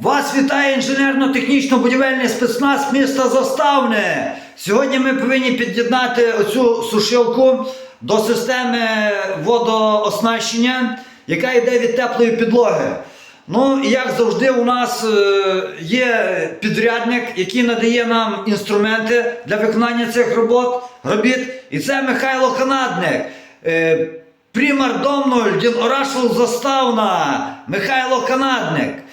Вас вітає інженерно-технічно-будівельний спецназ міста Заставне. Сьогодні ми повинні під'єднати оцю сушилку до системи водооснащення, яка йде від теплої підлоги. Ну і як завжди, у нас е, є підрядник, який надає нам інструменти для виконання цих робот, робіт. І це Михайло Канадник. Е, Примар Домнуль, Орашул Заставна, Михайло Канадник.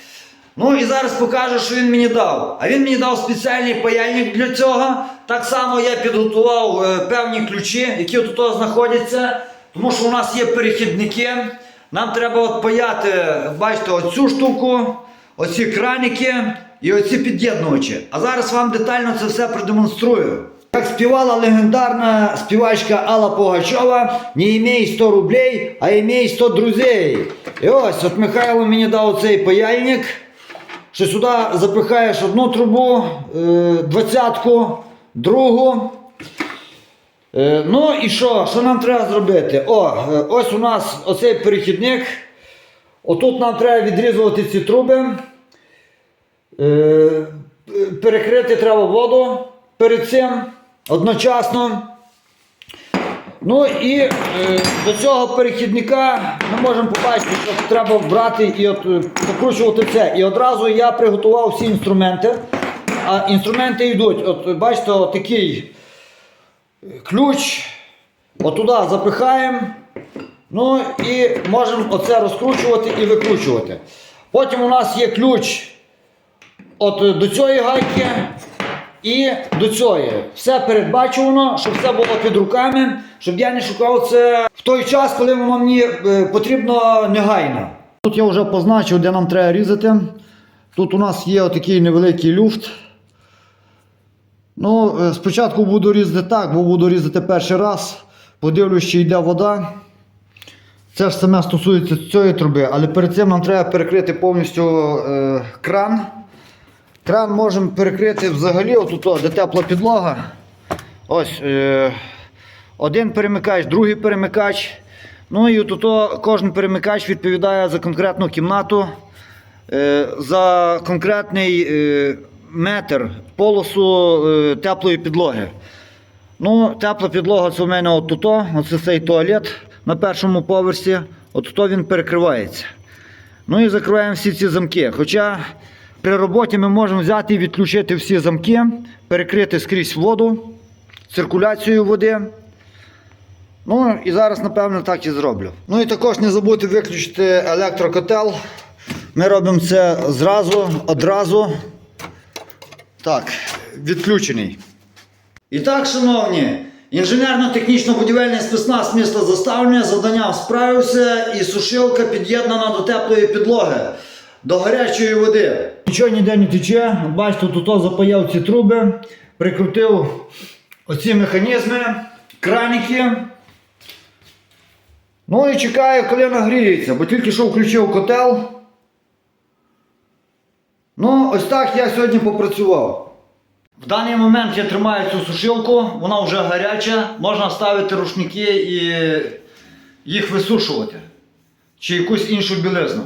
Ну і зараз покажу, що він мені дав. А він мені дав спеціальний паяльник для цього. Так само я підготував е, певні ключі, які тут знаходяться. Тому що у нас є перехідники. Нам треба от паяти, бачите, оцю штуку, оці краники і оці під'єднувачі. А зараз вам детально це все продемонструю. Як співала легендарна співачка Алла Пугачова, не імей 100 рублей, а імей 100 друзей. І ось, от Михайло мені дав цей паяльник, що сюди запихаєш одну трубу, е, двадцятку, другу. Е, Ну і що? Що нам треба зробити? О, е, ось у нас оцей перехідник. Отут нам треба відрізувати ці труби. Перекрити треба воду перед цим одночасно. Ну і е, до цього перехідника ми можемо побачити, що треба брати і от, е, покручувати це. І одразу я приготував всі інструменти. А інструменти йдуть. От бачите, от такий ключ. Отуди запихаємо. Ну і можемо оце розкручувати і викручувати. Потім у нас є ключ от е, до цієї гайки і до цієї. Все передбачено, щоб все було під руками, щоб я не шукав це в той час, коли воно мені е, потрібно негайно. Тут я вже позначив, де нам треба різати. Тут у нас є отакий невеликий люфт. Ну, е, спочатку буду різати так, бо буду різати перший раз. Подивлюсь, чи йде вода. Це ж саме стосується цієї труби, але перед цим нам треба перекрити повністю е, кран. Кран можемо перекрити взагалі, отут, де тепла підлога. Ось е, один перемикач, другий перемикач. Ну і тут кожен перемикач відповідає за конкретну кімнату, е, за конкретний е, метр полосу е, теплої підлоги. Ну, тепла підлога це у мене отут, оце цей туалет на першому поверсі, отут він перекривається. Ну і закриваємо всі ці замки. Хоча при роботі ми можемо взяти і відключити всі замки, перекрити скрізь воду, циркуляцію води. Ну і зараз, напевно, так і зроблю. Ну і також не забудьте виключити електрокотел. Ми робимо це зразу, одразу. Так, відключений. І так, шановні, інженерно-технічно-будівельний спецназ міста Заставне завданням справився і сушилка під'єднана до теплої підлоги, до гарячої води. Нічого ніде не тече. Бачите, тут запаяв ці труби, прикрутив оці механізми, краники. Ну і чекаю, коли нагріється, бо тільки що включив котел. Ну, ось так я сьогодні попрацював. В даний момент я тримаю цю сушилку, вона вже гаряча, можна ставити рушники і їх висушувати. Чи якусь іншу білизну.